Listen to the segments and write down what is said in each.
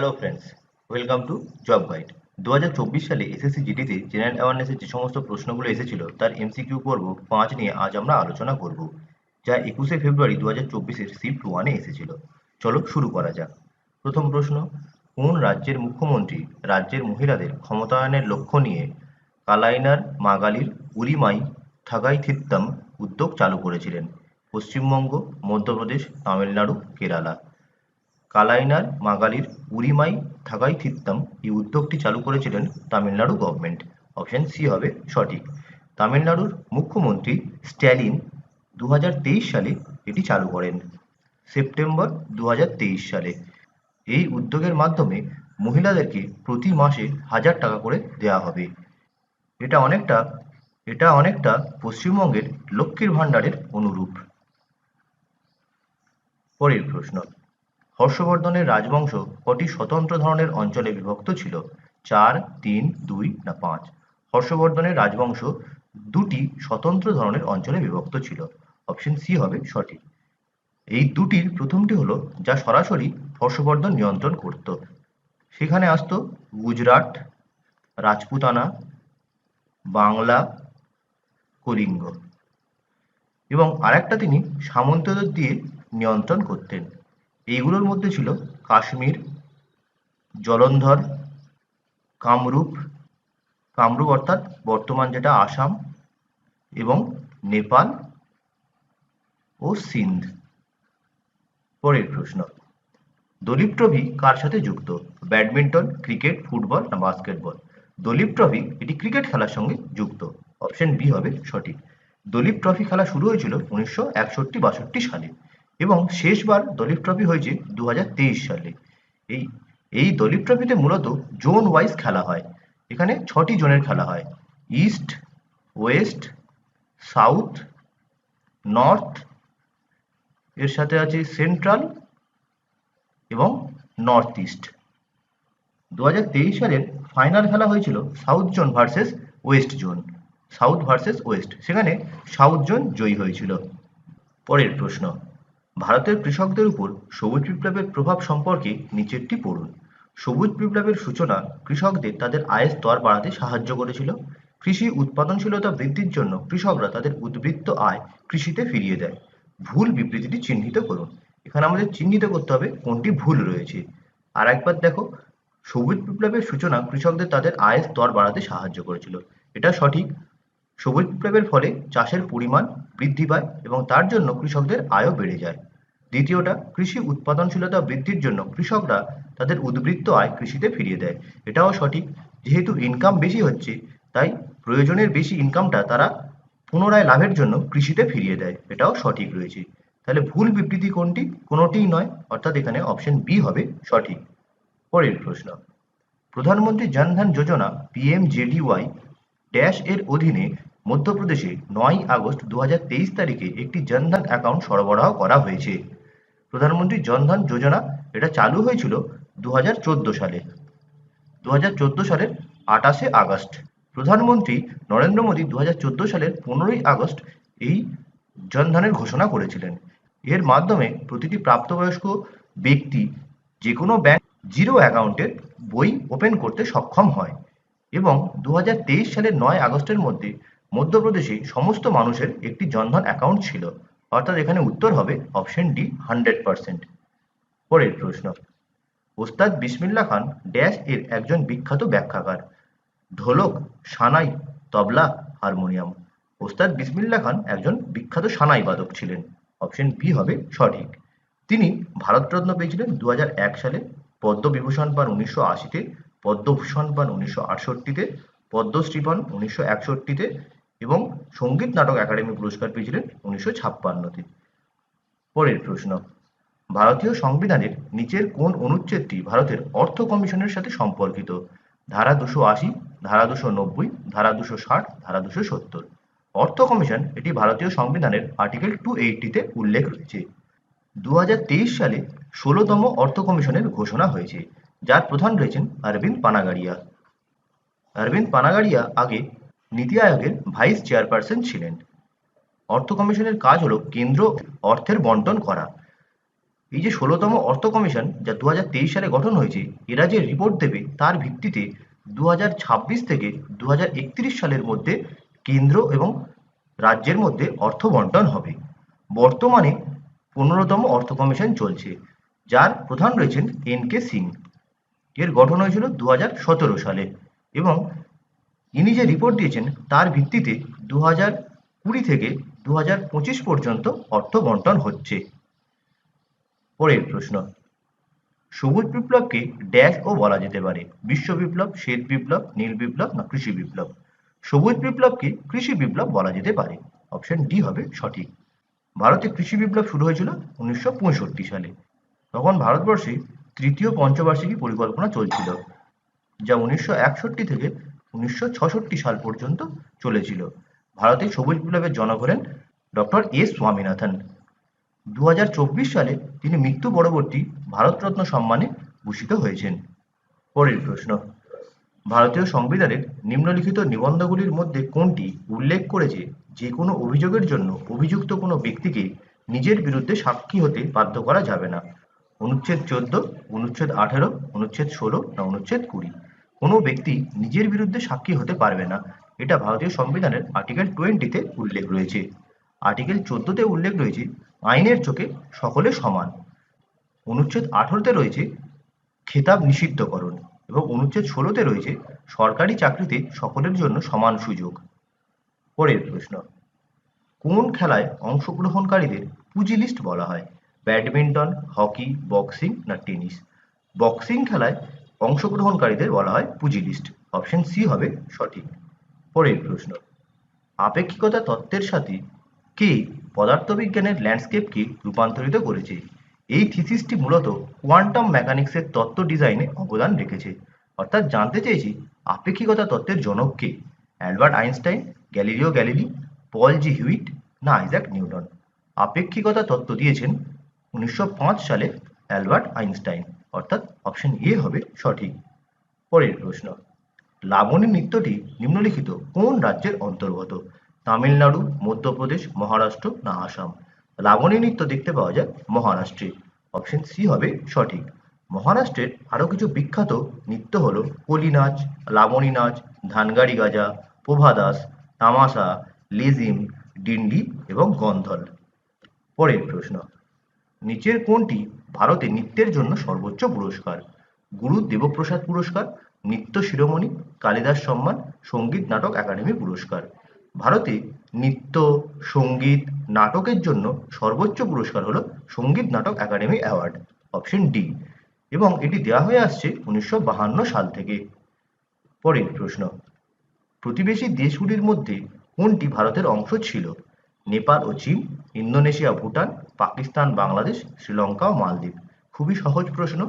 Hello friends welcome to job guide দু হাজার চব্বিশ সালে এসএসসি জিডিতে জেনারেল অ্যাওয়ারনেসের যে সমস্ত প্রশ্নগুলো এসেছিল, তার এমসিকিউ পর্ব পাঁচ নিয়ে আজ আমরা আলোচনা করব, যা একুশে ফেব্রুয়ারি দু হাজার চব্বিশের শিফট ওয়ানে এসেছিল। চলো শুরু করা যাক। প্রথম প্রশ্ন, কোন রাজ্যের মুখ্যমন্ত্রী রাজ্যের মহিলাদের ক্ষমতায়নের লক্ষ্য নিয়ে কালাইনার, মাগালির, উরিমাই থাগাই উদ্যোগ চালু করেছিলেন? পশ্চিমবঙ্গ, মধ্যপ্রদেশ, তামিলনাড়ু, কেরালা। কালাইনার, মাগালির, উরিমাই থাকাই থিত্তাম এই উদ্যোগটি চালু করেছিলেন তামিলনাড়ু গভর্নমেন্ট অপশন সি হবে সঠিক। তামিলনাড়ুর মুখ্যমন্ত্রী স্ট্যালিন দু হাজার তেইশ সালে এটি চালু করেন। সেপ্টেম্বর দু হাজার তেইশ সালে। এই উদ্যোগের মাধ্যমে মহিলাদেরকে প্রতি মাসে হাজার টাকা করে দেওয়া হবে। এটা অনেকটা এটা অনেকটা পশ্চিমবঙ্গের লক্ষ্মীর ভাণ্ডারের অনুরূপ। পরের প্রশ্ন। হর্ষবর্ধনের রাজবংশ কটি স্বতন্ত্র ধরনের অঞ্চলে বিভক্ত ছিল? চার, তিন, দুই না পাঁচ? হর্ষবর্ধনের রাজবংশ দুটি স্বতন্ত্র ধরনের অঞ্চলে বিভক্ত ছিল। অপশন সি হবে সঠিক। এই দুটির প্রথমটি হলো, যা সরাসরি হর্ষবর্ধন নিয়ন্ত্রণ করত। সেখানে আসতো গুজরাট, রাজপুতানা, বাংলা, কলিঙ্গ। এবং আরেকটা তিনি সামন্তদের দিয়ে নিয়ন্ত্রণ করতেন। এইগুলোর মধ্যে ছিল কাশ্মীর, জলন্ধর, কামরূপ কামরূপ অর্থাৎ বর্তমান যেটা আসাম এবং নেপাল ও সিন্ধ। পরের প্রশ্ন, দলীপ ট্রফি কার সাথে যুক্ত? ব্যাডমিন্টন, ক্রিকেট, ফুটবল না বাস্কেটবল? দলীপ ট্রফি এটি ক্রিকেট খেলার সঙ্গে যুক্ত। অপশন বি হবে সঠিক। দলীপ ট্রফি খেলা শুরু হয়েছিল উনিশশো একষট্টি বাষট্টি সালে। এবং শেষবার দলীপ ট্রফি হয়েছে দু হাজার তেইশ সালে। এই এই দলীপ ট্রফিতে মূলত জোন ওয়াইজ খেলা হয়। এখানে ছটি জোনের খেলা হয়। ইস্ট, ওয়েস্ট, সাউথ, নর্থ, এর সাথে আছে সেন্ট্রাল এবং নর্থ ইস্ট। দু হাজার তেইশ সালের ফাইনাল খেলা হয়েছিল south zone versus west zone. South versus west. সেখানে সাউথ জোন জয়ী হয়েছিল। পরের প্রশ্ন। ভারতের কৃষকদের উপর সবুজ বিপ্লবের প্রভাব সম্পর্কে নিচেরটি পড়ুন। সবুজ বিপ্লবের সূচনা কৃষকদের তাদের আয়ের স্তর বাড়াতে সাহায্য করেছিল। কৃষি উৎপাদনশীলতা বৃদ্ধির জন্য কৃষকরা তাদের উদ্বৃত্ত আয় কৃষিতে ফিরিয়ে দেয়। ভুল বিবৃতিটি চিহ্নিত করুন। এখানে আমাদের চিহ্নিত করতে হবে কোনটি ভুল রয়েছে। আর একবার দেখো, সবুজ বিপ্লবের সূচনা কৃষকদের তাদের আয়ের স্তর বাড়াতে সাহায্য করেছিল। এটা সঠিক। সবুজ বিপ্লবের ফলে চাষের পরিমাণ বৃদ্ধি পায় এবং তার জন্য কৃষকদের আয়ও বেড়ে যায়। দ্বিতীয়টা, কৃষি উৎপাদনশীলতা বৃদ্ধির জন্য কৃষকরা তাদের উদ্বৃত্ত আয় কৃষিতে ফিরিয়ে দেয়। এটাও সঠিক। যেহেতু ইনকাম বেশি হচ্ছে, তাই প্রয়োজনের বেশি ইনকামটা তারা পুনরায় লাভের জন্য কৃষিতে ফিরিয়ে দেয়। এটাও সঠিক রয়েছে। তাহলে ভুল বিবৃতি কোনটি? কোনোটিই নয়। অর্থাৎ এখানে অপশন বি হবে সঠিক। পরের প্রশ্ন। প্রধানমন্ত্রী জনধন যোজনা পিএমজেডিওয়াই ড্যাশ এর অধীনে মধ্যপ্রদেশে নয় আগস্ট দু হাজার তেইশ তারিখে একটি জনধন অ্যাকাউন্ট সরবরাহ করা হয়েছে। প্রধানমন্ত্রী জনধন যোজনা এটা চালু হয়েছিল দুহাজার চোদ্দ সালে। দু সালের আটাশে আগস্ট। প্রধানমন্ত্রী নরেন্দ্র মোদী দুহাজার চোদ্দ সালের পনেরোই আগস্ট এই জনধনের ঘোষণা করেছিলেন। এর মাধ্যমে প্রতিটি প্রাপ্তবয়স্ক ব্যক্তি যে কোনো ব্যাংক জিরো অ্যাকাউন্টের বই ওপেন করতে সক্ষম হয়। এবং দু হাজার তেইশ সালের নয় আগস্টের মধ্যে মধ্যপ্রদেশে সমস্ত মানুষের একটি জনধন অ্যাকাউন্ট ছিল। অর্থাৎ এখানে উত্তর হবে অপশন ডি হান্ড্রেড পার্সেন্ট পরের প্রশ্ন। ওস্তাদ বিসমিল্লা খান ড্যাশ এর একজন বিখ্যাত ব্যাখ্যাকার। ঢোলক, সানাই, তবলা, হারমোনিয়াম। ওস্তাদ বিসমিল্লা খান একজন বিখ্যাত সানাই বাদক ছিলেন। অপশন বি হবে সঠিক। তিনি ভারতরত্ন পেয়েছিলেন দু হাজার এক সালে পদ্মবিভূষণ পান উনিশশো আশিতে, পদ্মভূষণ পান উনিশশো আটষট্টিতে, পদ্মশ্রী পান উনিশশো একষট্টিতে এবং সংগীত নাটক একাডেমি পুরস্কার পেয়েছিলেন উনিশশো ছাপ্পান্নতে পরের প্রশ্ন, ভারতীয় সংবিধানের নিচের কোন অনুচ্ছেদটি ভারতের অর্থ কমিশনের সাথে সম্পর্কিত? ধারা দুশো আশি, ধারা দুশো নব্বই, ধারা দুশো ষাট, ধারা দুশো সত্তর। অর্থ কমিশন এটি ভারতীয় সংবিধানের আর্টিকেল টু এইটটিতে উল্লেখ রয়েছে। দু হাজার তেইশ সালে ষোলোতম অর্থ কমিশনের ঘোষণা হয়েছে, যার প্রধান রয়েছেন অরবিন্দ পানাগাড়িয়া। অরবিন্দ পানাগাড়িয়া আগে নীতি আয়োগের ভাইস চেয়ারপারসন ছিলেন। অর্থ কমিশনের কাজ হলো কেন্দ্র অর্থের বন্টন করা। এই যে ষোলোতম অর্থ কমিশন যা দুহাজার তেইশ সালে গঠন হয়েছে, এরা যে রিপোর্ট দেবে তার ভিত্তিতে দুহাজার ছাব্বিশ থেকে দুহাজার একত্রিশ সালের মধ্যে কেন্দ্র এবং রাজ্যের মধ্যে অর্থ বন্টন হবে। বর্তমানে পনেরোতম অর্থ কমিশন চলছে, যার প্রধান রয়েছেন এন কে সিং। এর গঠন হয়েছিল দু হাজার সতেরো সালে এবং ইনি যে রিপোর্ট দিয়েছেন, তার ভিত্তিতে দু হাজার কুড়ি থেকে দু হাজার পঁচিশ পর্যন্ত অর্থ বন্টন হচ্ছে। পরের প্রশ্ন, সবুজ বিপ্লবকে ড্যাশ ও বলা যেতে পারে। বিশ্ব বিপ্লব, শ্বেত বিপ্লব, নীল বিপ্লব না কৃষি বিপ্লব? সবুজ বিপ্লবকে কৃষি বিপ্লব বলা যেতে পারে। অপশন ডি হবে সঠিক। ভারতে কৃষি বিপ্লব শুরু হয়েছিল উনিশশো পঁয়ষট্টি সালে। তখন ভারতবর্ষে তৃতীয় পঞ্চবার্ষিকী পরিকল্পনা চলছিল, যা উনিশশো একষট্টি থেকে উনিশশো সাল পর্যন্ত চলেছিল। ভারতে সবুজ বিপ্লবের জনক হলেন ডক্টর এস স্বামীনাথন। দু হাজার চব্বিশ সালে তিনি মৃত্যু পরবর্তী ভারতরত্ন সম্মানে ভূষিত হয়েছেন। পরের প্রশ্ন, ভারতীয় সংবিধানের নিম্নলিখিত নিবন্ধগুলির মধ্যে কোনটি উল্লেখ করেছে যে কোনো অভিযোগের জন্য অভিযুক্ত কোনো ব্যক্তিকে নিজের বিরুদ্ধে সাক্ষী হতে বাধ্য করা যাবে না? অনুচ্ছেদ চোদ্দ, অনুচ্ছেদ আঠেরো, অনুচ্ছেদ ষোলো না অনুচ্ছেদ কুড়ি? কোনো ব্যক্তি নিজের বিরুদ্ধে সাক্ষী হতে পারবে না। এটা ভারতীয় সংবিধানের আর্টিকেল টোয়েন্টিতে উল্লেখ রয়েছে। আর্টিকেল চোদ্দতে উল্লেখ রয়েছে, আইনের চোখে সকলে সমান। অনুচ্ছেদ আঠেরোতে রয়েছে, খেতাব নিষিদ্ধকরণ। এবং অনুচ্ছেদ ষোলোতে রয়েছে, সরকারি চাকরিতে সকলের জন্য সমান সুযোগ। পরের প্রশ্ন, কোন খেলায় অংশগ্রহণকারীদের পুঁজি লিস্ট বলা হয়? ব্যাডমিন্টন, হকি, বক্সিং না টেনিস? বক্সিং খেলায় অংশগ্রহণকারীদের বলা হয় পুঁজি লিস্ট অপশন সি হবে সঠিক। পরের প্রশ্ন, আপেক্ষিকতা তত্ত্বের সাথে কে পদার্থবিজ্ঞানের ল্যান্ডস্কেপকে রূপান্তরিত করেছে? এই থিসিসটি মূলত কোয়ান্টাম মেকানিক্সের তত্ত্ব ডিজাইনে অবদান রেখেছে। অর্থাৎ জানতে চেয়েছি আপেক্ষিকতা তত্ত্বের জনক কে। Albert Einstein, Galileo Galilei, Paul G Hewitt, না আইজাক নিউটন। আপেক্ষিকতা তত্ত্ব দিয়েছেন উনিশশো পাঁচ সালে অ্যালবার্ট আইনস্টাইন। অর্থাৎ অপশন এ হবে সঠিক। পরের প্রশ্ন লাবণী নৃত্যটি নিম্নলিখিত কোন রাজ্যের অন্তর্গত? তামিলনাড়ু, মধ্যপ্রদেশ, মহারাষ্ট্র না আসাম? লাবণী নৃত্য দেখতে পাওয়া যায় মহারাষ্ট্রে। অপশন সি হবে সঠিক। মহারাষ্ট্রের আরও কিছু বিখ্যাত নৃত্য হল কলি নাচ, লাবণী নাচ, ধানগাড়ি গাজা প্রভাদাস তামাশা, লেজিম, ডিন্ডি এবং গন্ধল। পরের প্রশ্ন নিচের কোনটি ভারতে নৃত্যের জন্য সর্বোচ্চ পুরস্কার? গুরু দেবপ্রসাদ পুরস্কার, নৃত্য শিরোমণি, কালিদাস সম্মান, সংগীত নাটক একাডেমি পুরস্কার। ভারতে নৃত্য, সংগীত, নাটকের জন্য সর্বোচ্চ পুরস্কার হলো সংগীত নাটক একাডেমি অ্যাওয়ার্ড, অপশন ডি। এবং এটি দেওয়া হয়ে আসছে উনিশশো সাল থেকে। পরের প্রশ্ন, প্রতিবেশী দেশগুলির মধ্যে কোনটি ভারতের অংশ ছিল? নেপাল ও চীন, ইন্দোনেশিয়া, ভুটান, পাকিস্তান, বাংলাদেশ, শ্রীলঙ্কা ও মালদ্বীপ। খুবই সহজ প্রশ্ন।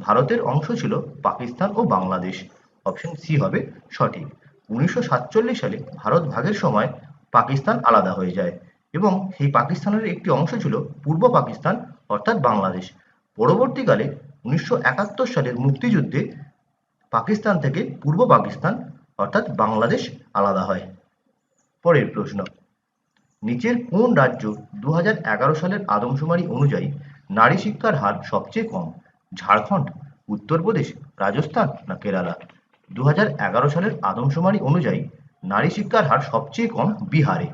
ভারতের অংশ ছিল পাকিস্তান ও বাংলাদেশ। অপশন সি হবে সঠিক। উনিশশো সাতচল্লিশ সালে ভারত ভাগের সময় পাকিস্তান আলাদা হয়ে যায় এবং সেই পাকিস্তানের একটি অংশ ছিল পূর্ব পাকিস্তান, অর্থাৎ বাংলাদেশ। পরবর্তীকালে উনিশশো একাত্তর সালের মুক্তিযুদ্ধে পাকিস্তান থেকে পূর্ব পাকিস্তান, অর্থাৎ বাংলাদেশ, আলাদা হয়। পরের প্রশ্ন। নিচের কোন রাজ্য দু হাজার এগারো সালের আদমশুমারি অনুযায়ী নারী শিক্ষার হার সবচেয়ে কম? ঝাড়খণ্ড, উত্তরপ্রদেশ, রাজস্থান না কেরালা? দু হাজার এগারো সালের আদমশুমারি অনুযায়ী নারী শিক্ষার হার সবচেয়ে কম বিহারে।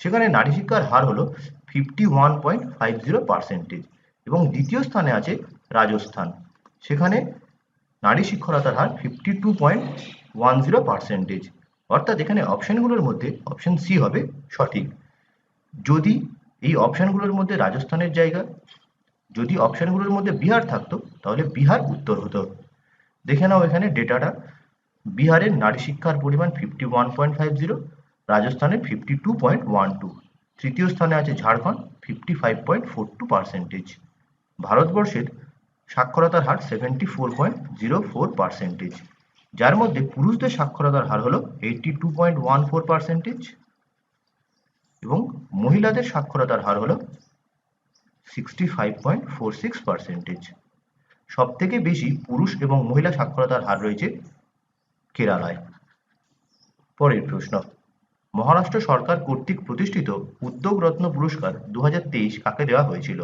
সেখানে নারী শিক্ষার হার হলো fifty one point five zero percentage এবং দ্বিতীয় স্থানে আছে রাজস্থান। সেখানে নারী শিক্ষরতার হার fifty two point one zero percentage অর্থাৎ এখানে অপশানগুলোর মধ্যে অপশান সি হবে সঠিক। যদি এই অপশানগুলোর মধ্যে রাজস্থানের জায়গা, যদি অপশানগুলোর মধ্যে বিহার থাকতো, তাহলে বিহার উত্তর হতো। দেখে নাও এখানে ডেটাটা বিহারের নারী শিক্ষার পরিমাণ fifty one point five zero রাজস্থানের fifty two point one two তৃতীয় স্থানে আছে Jharkhand fifty five point four two percentage ভারতবর্ষের সাক্ষরতার হার seventy four point zero four percentage যার মধ্যে পুরুষদের সাক্ষরতার হার হলো eighty two point one four percentage এবং মহিলাদের সাক্ষরতার হার হলো sixty five point four six percentage সব থেকে বেশি পুরুষ এবং মহিলা সাক্ষরতার হার রয়েছে কেরালায়। পরের প্রশ্ন, মহারাষ্ট্র সরকার কর্তৃক প্রতিষ্ঠিত উদ্যোগ রত্ন পুরস্কার দু হাজার তেইশ কাকে দেওয়া হয়েছিল?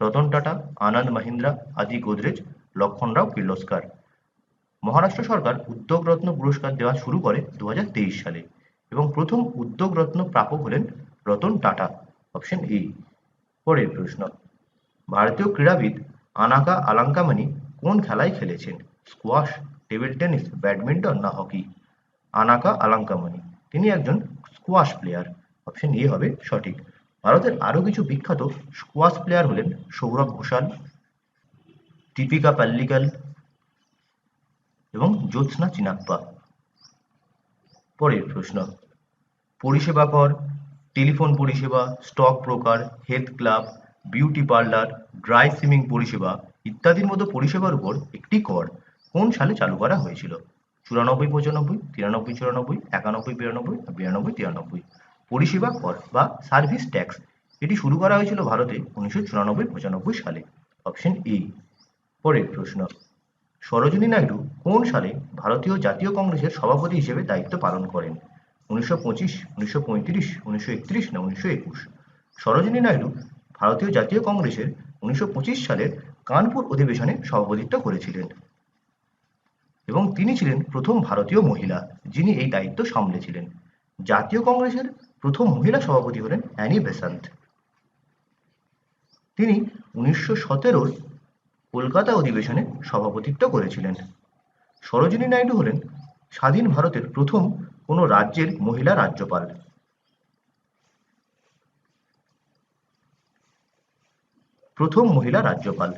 রতন টাটা, আনন্দ মাহিন্দ্রা, আদি গোদরেজ, লক্ষণরাও কির্লোস্কার। মহারাষ্ট্র সরকার উদ্যোগ রত্ন পুরস্কার দেওয়া শুরু করে দু হাজার তেইশ সালে এবং প্রথম উদ্যোগ রত্ন প্রাপক হলেন রতন টাটা অপশন এ পরের প্রশ্ন, ভারতীয় ক্রীড়াবিদ আনাকা আলাঙ্কামানি কোন খেলায় খেলেছেন? স্কোয়াশ টেবিল টেনিস ব্যাডমিন্টন না হকি আনাকা আলাঙ্কামানি তিনি একজন স্কোয়াশ প্লেয়ার অপশন এ হবে সঠিক। ভারতের আরও কিছু বিখ্যাত স্কোয়াশ প্লেয়ার হলেন সৌরভ ঘোষাল, দীপিকা পাল্লিকাল এবং জ্যোৎস্না চিনাপ্পা পরের প্রশ্ন। পরিষেবা কর, টেলিফোন পরিষেবা, stock broker, health club, beauty parlour, dry swimming পরিষেবা ইত্যাদির মতো পরিষেবার উপর একটি কর কোন সালে চালু করা হয়েছিল? চুরানব্বই, পঁচানব্বই, তিরানব্বই, চুরানব্বই, একানব্বই, বিরানব্বই বিরানব্বই, তিরানব্বই। পরিষেবা কর বা সার্ভিস ট্যাক্স, এটি শুরু করা হয়েছিল ভারতে উনিশশো চুরানব্বই, পঁচানব্বই সালে। Option A. পরের প্রশ্ন। সরোজিনী নাইডু কোন সালে ভারতীয় জাতীয় কংগ্রেসের সভাপতি হিসেবে দায়িত্ব পালন করেন? উনিশশো পঁচিশ, উনিশশো পঁয়ত্রিশ, উনিশশো একত্রিশ না উনিশশো একুশ? সরোজিনী নাইডু ভারতীয় জাতীয় কংগ্রেসের উনিশশো পঁচিশ সালের কানপুর অধিবেশনে সভাপতিত্ব করেছিলেন। এবং তিনি ছিলেন প্রথম ভারতীয় মহিলা যিনি এই দায়িত্ব সামলেছিলেন। জাতীয় কংগ্রেসের প্রথম মহিলা সভাপতি হলেন অ্যানি বেসান্ত তিনি উনিশশো সতেরোর কলকাতা অধিবেশনে সভাপতিত্ব করেছিলেন। সরোজিনী নাইডু হলেন স্বাধীন ভারতের প্রথম কোনো রাজ্যের মহিলা রাজ্যপাল। প্রথম মহিলা রাজ্যপাল।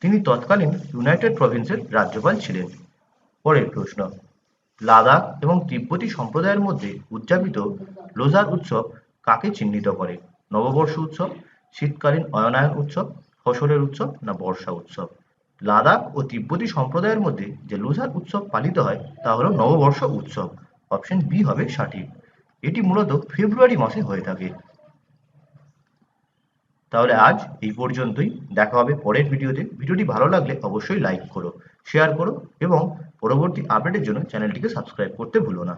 তিনি তৎকালীন ইউনাইটেড প্রভিন্সের রাজ্যপাল ছিলেন। পরের প্রশ্ন, লাদাখ এবং তিব্বতী সম্প্রদায়ের মধ্যে উদযাপিত লোজার উৎসব কাকে চিহ্নিত করে? নববর্ষ উৎসব, শীতকালীন অয়নায়ন উৎসব ফসলের উৎসব না বর্ষা উৎসব? লাদাখ ও তিব্বতী সম্প্রদায়ের মধ্যে যে লোজার উৎসব পালিত হয়, তা হলো নববর্ষ উৎসব। অপশন বি হবে সঠিক এটি মূলত ফেব্রুয়ারি মাসে হয়ে থাকে। তাহলে আজ এই পর্যন্তই। দেখা হবে পরের ভিডিওতে। ভিডিওটি ভালো লাগলে অবশ্যই লাইক করো, শেয়ার করো এবং পরবর্তী আপডেটের জন্য চ্যানেলটিকে সাবস্ক্রাইব করতে ভুলো না।